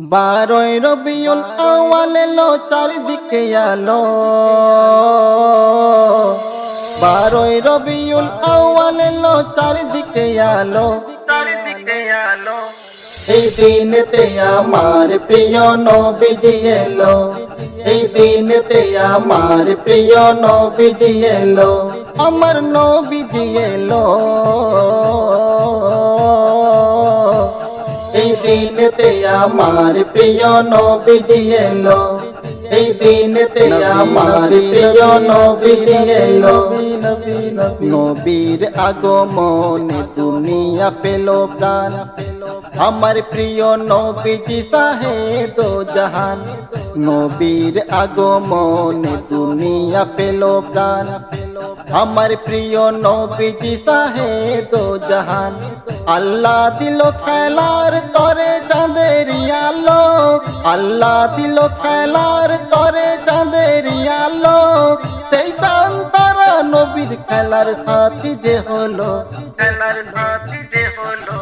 বারোই রবিউল আওয়াল এলো চারিদিকে আলো। বারোই রবিউল আওয়াল এলো চারিদিকে আলো। চারিদিকে আলো। এই দিনতে আমার প্রিয় নবীজি এলো। এই দিনতে আমার প্রিয় নবীজি এলো। আমার নবীজি এলো। এই দিনতে আমার প্রিয় নবীজি এলো। এই দিনতে আমার প্রিয় নবীজি এলো। নবীর আগমনে দুনিয়া পেল প্রাণ। আমার প্রিয় নবীজি সাহে দো জাহান। নবীর আগমনে দুনিয়া পেল প্রাণ। আমার প্রিয় নবীজি সাহে দো জাহান। আল্লাহ দিল খেলার তরে চাঁদের আলো। আল্লাহ দিল খেলার তরে চাঁদের আলো। সেই চাঁদ তারা নবীর খেলার সাথী যে হলো। খেলার সাথী যে হলো।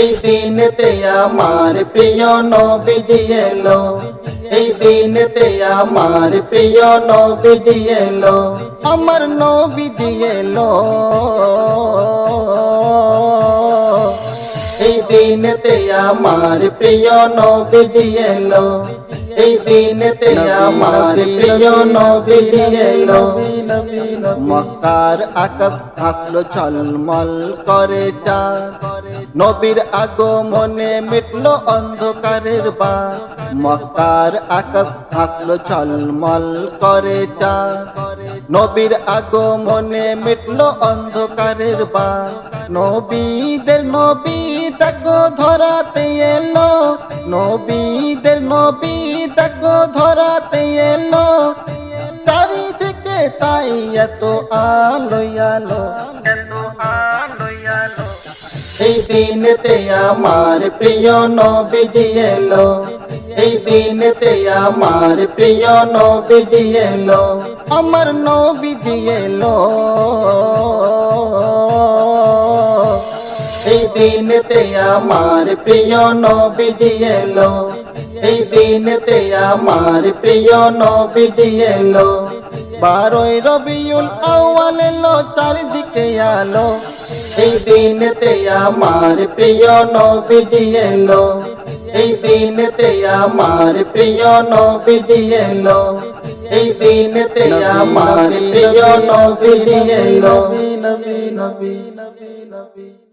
এই দিনতে আমার প্রিয় নবীজি এলো। এই দিনতে আমার প্রিয় নবীজি এলো। আমার নবীজি এলো। দিনতে আমার প্রিয় নবীজি এলো। এই দিনতে আমার প্রিয় নবীজি এলো। মক্কার আকাশ হাসলো ছলমল করে চাঁদ। নবীর আগমনে মিটলো অন্ধকারের বা মক্কার আকাশ হাসলো ছলমল করে চাঁদ। নবীর আগমনে মিটলো অন্ধকারের বা নবীদের নবী দেখো ধরাতে এলো। নবীদের নবী দেখো ধরাতে এলো। চারিদিকে তাই এত আলো। আলো। এই দিনতে আমার প্রিয় নবীজি এলো। এই দিনতে আমার প্রিয় নবীজি এলো। আমার নবীজি এলো। দিনতে আমার প্রিয় নবীজি এলো এই দিনতে আমার প্রিয় নবীজি এলো বারোই রবিউল আওয়াল এলো চারিদিকে আলো এই দিনতে আমার প্রিয় নবীজি এলো এই দিনতে আমার প্রিয় নবীজি এলো এই দিনতে আমার প্রিয় নবীজি এলো নবী নবী নবী নবী